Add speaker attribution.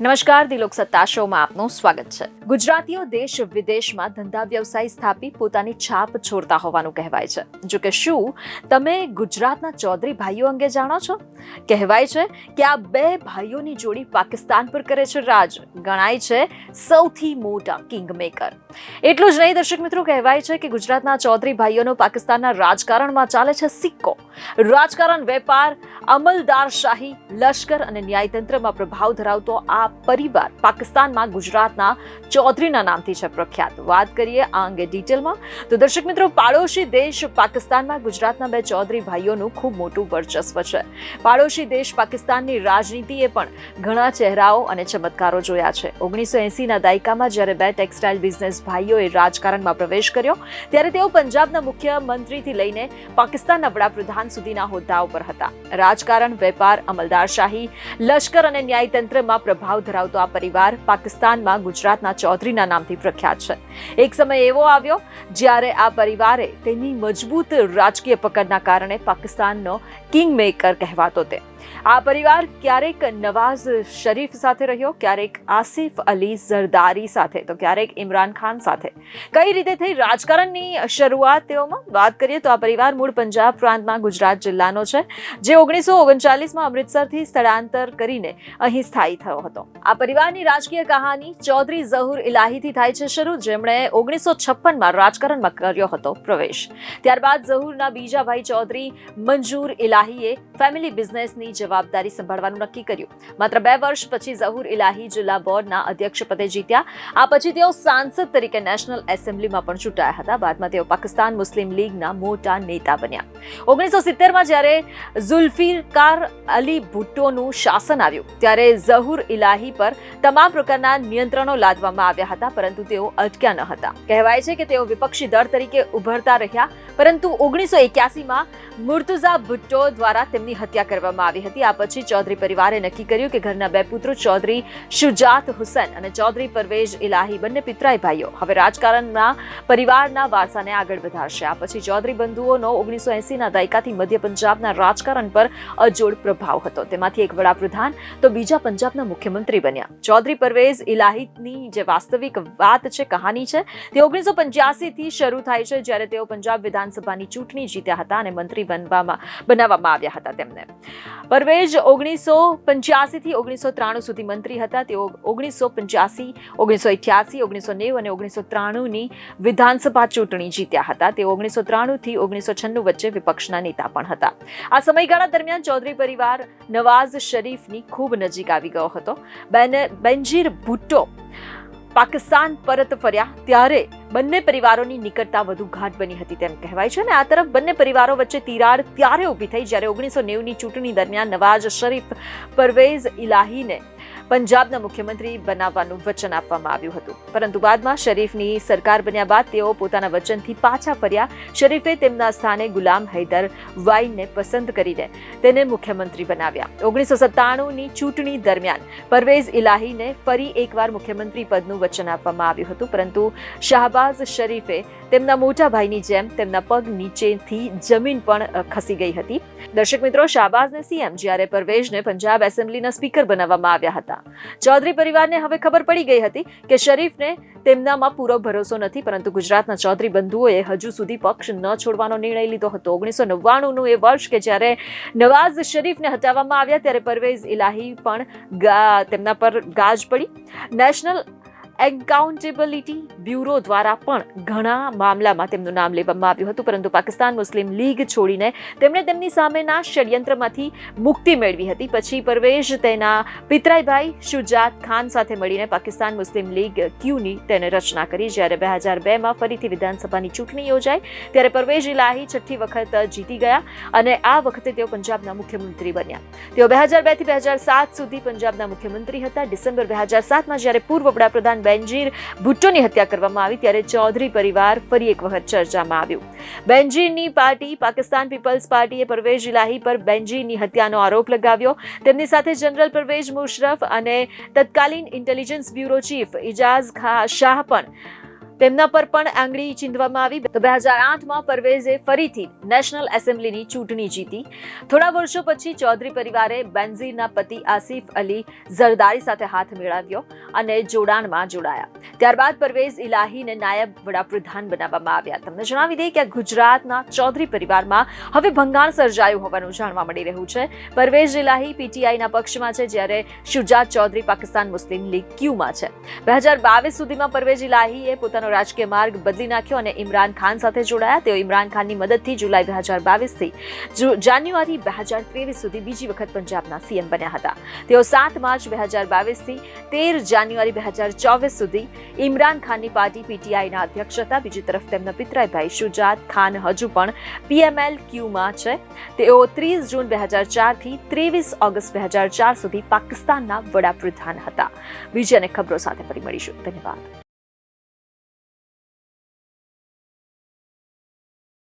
Speaker 1: નમસ્કાર, દિલોક સત્તા શોમાં આપનું સ્વાગત છે. ગુજરાતીઓ દેશ વિદેશમાં ધંધા વ્યવસાય સ્થાપી પોતાની છાપ છોડતા હોવાનું કહેવાય છે. જો કે શું તમે ગુજરાતના ચૌધરી ભાઈઓ અંગે જાણો છો? કહેવાય છે કે આ બે ભાઈઓની જોડી પાકિસ્તાન પર કરે છે રાજ. ગણાય છે સૌથી મોટા કિંગ મેકર એટલું જ નહીં, દર્શક મિત્રો, કહેવાય છે કે ગુજરાતના ચૌધરી ભાઈઓનો પાકિસ્તાનના રાજકારણમાં ચાલે છે સિક્કો. રાજકારણ વેપાર, અમલદારશાહી, લશ્કર અને ન્યાયતંત્રમાં પ્રભાવ ધરાવતો આ પરિવાર પાકિસ્તાનમાં ગુજરાતના ચૌધરીના નામથી છે પ્રખ્યાત. વાત કરીએ આ અંગે ડિટેલમાં, તો દર્શક મિત્રો, પાડોશી દેશ પાકિસ્તાનમાં ગુજરાતના બે ચૌધરી ભાઈઓનું ખૂબ મોટું વર્ચસ્વ છે. પાડોશી દેશ પાકિસ્તાનની રાજનીતિએ પણ ઘણા ચહેરાઓ અને ચમત્કારો જોયા છે. ઓગણીસો એંસીના દાયકામાં જ્યારે બે ટેક્સટાઇલ બિઝનેસ ભાઈઓએ રાજકારણમાં પ્રવેશ કર્યો, ત્યારે તેઓ પંજાબના મુખ્યમંત્રીથી લઈને પાકિસ્તાનના વડાપ્રધાન સુધીના હોદ્દાઓ પર હતા. રાજકારણ, વેપાર, અમલદારશાહી, લશ્કર અને ન્યાયતંત્રમાં પ્રભાવ ધરાવતો આ પરિવાર પાકિસ્તાનમાં ગુજરાતના ચૌધરીના નામથી પ્રખ્યાત છે. એક સમય એવો આવ્યો જ્યારે આ પરિવારે તેની મજબૂત રાજકીય પકડના કારણે પાકિસ્તાનનો કિંગ મેકર કહેવાતો તે. આ પરિવાર ક્યારેક નવાઝ શરીફ સાથે રહ્યો, ક્યારેક આસિફ અલી ઝરદારી સાથે, તો ક્યારેક ઇમરાન ખાન સાથે. કઈ રીતે થઈ રાજકારણની શરૂઆત તેઓમાં? વાત કરીએ તો આ પરિવાર મૂળ પંજાબ પ્રાંતમાં ગુજરાત જિલ્લાનો છે, જે ઓગણીસો ઓગણચાલીસમાં અમૃતસરથી સ્થળાંતર કરીને અહીં સ્થાયી થયો હતો. આ પરિવારની રાજકીય કહાની ચૌધરી ઝહુર ઇલાહીથી થાય છે શરૂ, જેમણે ઓગણીસો છપ્પનમાં રાજકારણમાં કર્યો હતો પ્રવેશ. ત્યારબાદ ઝહુરના બીજા ભાઈ ચૌધરી મંજૂર ઇલાહીએ ફેમિલી બિઝનેસની જવાબદારી સંભાળવાનું નક્કી કર્યું. માત્ર બે વર્ષ પછી ઝહુર ઇલાહી જિલ્લા બોર્ડના અધ્યક્ષ પદે જીત્યા. આ પછી તેઓ સાંસદ તરીકે નેશનલ એસેમ્બલીમાં પણ ચૂંટાયા હતા. બાદમાં તેઓ પાકિસ્તાન મુસ્લિમ લીગના મોટા નેતા બન્યા. ઓગણીસો સિત્તેરમાં જ્યારે ઝુલ્ફિકાર અલી ભુટ્ટોનું શાસન આવ્યું, ત્યારે ઝહુર ઇલાહી પર તમામ પ્રકારના નિયંત્રણો લાદવામાં આવ્યા હતા, પરંતુ તેઓ અટક્યા ન હતા. કહેવાય છે કે તેઓ વિપક્ષી દળ તરીકે ઉભરતા રહ્યા, પરંતુ ઓગણીસો એક્યાસીમાં મુર્તુઝા ભુટ્ટો દ્વારા તેમની હત્યા કરવામાં આવી હતી. આ પછી ચૌધરી પરિવારે નક્કી કર્યું કે ઘરના બે પુત્રો ચૌધરી શુજાત હુસેન અને ચૌધરી પરવેઝ ઇલાહી બંને પિતરાઈ ભાઈઓ. હવે રાજકારણના પરિવારના વારસાને આગળ વધારશે. આ પછી ચૌધરી બંધુઓનો ઓગણીસો એંસીના દાયકાથી મધ્ય પંજાબના રાજકારણ પર અજોડ પ્રભાવ હતો. તેમાંથી એક વડાપ્રધાન, તો બીજા પંજાબના મુખ્યમંત્રી બન્યા. ચૌધરી પરવેઝ ઇલાહીની જે વાસ્તવિક વાત છે, કહાની છે, તે ઓગણીસો પંચ્યાસી થી શરૂ થાય છે, જ્યારે તેઓ પંજાબ વિધાનસભાની ચૂંટણી જીત્યા હતા અને મંત્રી બનવામાં, બનાવવામાં આવ્યા હતા તેમને. પરવેઝ ઓગણીસો પંચ્યાસી થી ઓગણીસો ત્રાણું સુધી મંત્રી હતા. તેઓ ઓગણીસો પંચ્યાસી, ઓગણીસો અઠ્યાસી ઓગણીસો નેવું અને ઓગણીસો ત્રાણુંની વિધાનસભા ચૂંટણી જીત્યા હતા. તેઓ ઓગણીસો ત્રાણુંથી ઓગણીસો છન્નું વચ્ચે વિપક્ષના નેતા પણ હતા. આ સમયગાળા દરમિયાન ચૌધરી પરિવાર નવાઝ શરીફની ખૂબ નજીક આવી ગયો હતો. બેન બેનજીર ભુટ્ટો પાકિસ્તાન પરત ફર્યા ત્યારે બંને પરિવારોની નિકટતા વધુ ઘાટ બની હતી તેમ કહેવાય છે અને આ તરફ બંને પરિવારો વચ્ચે તિરાડ ત્યારે ઊભી થઈ જ્યારે ઓગણીસો નેવુંની ચૂંટણી દરમિયાન નવાઝ શરીફ, પરવેઝ ઇલાહીને પંજાબના મુખ્યમંત્રી બનાવવાનું વચન આપવામાં આવ્યું હતું. પરંતુ બાદમાં શરીફની સરકાર બન્યા બાદ તેઓ પોતાના વચનથી પાછા ફર્યા. શરીફે તેમના સ્થાને ગુલામ હૈદર વાઈનને પસંદ કરીને તેને મુખ્યમંત્રી બનાવ્યા. ઓગણીસો સત્તાણુંની ચૂંટણી દરમિયાન પરવેઝ ઇલાહીને ફરી એકવાર મુખ્યમંત્રી પદનું વચન આપવામાં આવ્યું હતું. પરંતુ શાહબાઝ શરીફે તેમના મોટા ભાઈની જેમ તેમના પગ નીચેથી જમીન પણ ખસી ગઈ હતી. દર્શક મિત્રો, શાહબાઝને સીએમ જ્યારે પરવેઝને પંજાબ એસેમ્બલીના સ્પીકર બનાવવામાં આવ્યા હતા. ચૌધરી પરિવારને હવે ખબર પડી ગઈ હતી કે શરીફને તેમનામાં પૂરો ભરોસો નથી, પરંતુ ગુજરાતના ચૌધરી બંધુઓએ હજુ સુધી પક્ષ ન છોડવાનો નિર્ણય લીધો હતો. ઓગણીસો નવ્વાણુંનું એ વર્ષ કે જ્યારે નવાઝ શરીફને હટાવવામાં આવ્યા, ત્યારે પરવેઝ ઇલાહી પણ તેમના પર ગાજ પડી. નેશનલ એકાઉન્ટેબિલિટી બ્યુરો દ્વારા પણ ઘણા મામલામાં તેમનું નામ લેવામાં આવ્યું હતું, પરંતુ પાકિસ્તાન મુસ્લિમ લીગ છોડીને તેમણે તેમની સામેના ષડયંત્રમાંથી મુક્તિ મેળવી હતી. પછી પરવેઝ તેના પિતરાઈભાઈ શુજાત ખાન સાથે મળીને પાકિસ્તાન મુસ્લિમ લીગ ક્યુની તેને રચના કરી. જ્યારે બે હજાર બેમાં ફરીથી વિધાનસભાની ચૂંટણી યોજાઈ, ત્યારે પરવેઝ ઇલાહી છઠ્ઠી વખત જીતી ગયા અને આ વખતે તેઓ પંજાબના મુખ્યમંત્રી બન્યા. તેઓ બે હજાર બેથી બે હજાર સાત સુધી પંજાબના મુખ્યમંત્રી હતા. ડિસેમ્બર બે હજાર સાતમાં જ્યારે પૂર્વ વડાપ્રધાન બેનજીર ભુટ્ટોની હત્યા કરવામાં આવી ત્યારે ચૌધરી પરિવાર ફરી એક વખત ચર્ચામાં આવ્યું. બેનજીરની પાર્ટી પાકિસ્તાન પીપલ્સ પાર્ટીએ પરવેઝ ઇલાહી પર બેનજીરની હત્યાનો આરોપ લગાવ્યો. તેમની સાથે જનરલ પરવેઝ મુશરફ અને તત્કાલીન ઇન્ટેલિજન્સ બ્યુરો ચીફ ઇજાઝ ખા શાહ પણ તેમના પર પણ આંગળી ચીંધવામાં આવી. તો બે હજાર આઠમાં પરવેઝે ફરીથી નેશનલ એસેમ્બલીની ચૂંટણી જીતી. થોડા વર્ષો પછી ચૌધરી પરિવારે બેન્ઝીરના પતિ આસિફ અલી ઝરદારી સાથે હાથ મેળવ્યો અને જોડાણમાં જોડાયા. ત્યારબાદ પરવેઝ ઇલાહીને નાયબ વડાપ્રધાન બનાવવામાં આવ્યા. તમને જણાવી દઈએ કે ગુજરાતના ચૌધરી પરિવારમાં હવે ભંગાણ સર્જાયું હોવાનું જાણવા મળી રહ્યું છે. પરવેઝ ઇલાહી પીટીઆઈના પક્ષમાં છે, જ્યારે શુજાત ચૌધરી પાકિસ્તાન મુસ્લિમ લીગ ક્યુમાં છે. બે હજાર બાવીસ સુધીમાં પરવેઝ ઇલાહીએ પોતાનો રાજકીય માર્ગ બદલી નાખ્યો અને ઇમરાન ખાન સાથે જોડાયા. તેઓ ઇમરાન ખાનની મદદથી જુલાઈ બે હજાર બાવીસથી જાન્યુઆરી બે હજાર ત્રેવીસ સુધી બીજી વખત પંજાબના સીએમ બન્યા હતા. તેઓ સાત માર્ચ બે હજાર બાવીસથી તેર જાન્યુઆરી બે હજાર ચોવીસ સુધી ઇમરાન ખાનની પાર્ટી પીટીઆઈના અધ્યક્ષ હતા. બીજી તરફ તેમના પિતરાઈભાઈ શુજાત ખાન હજુ પણ પીએમએલ ક્યુમાં છે. તેઓ ત્રીસ જૂન બે હજાર ચારથી ત્રેવીસ ઓગસ્ટ બે હજાર ચાર સુધી પાકિસ્તાનના વડાપ્રધાન હતા. બીજી અને ખબરો સાથે ફરી મળીશું. ધન્યવાદ.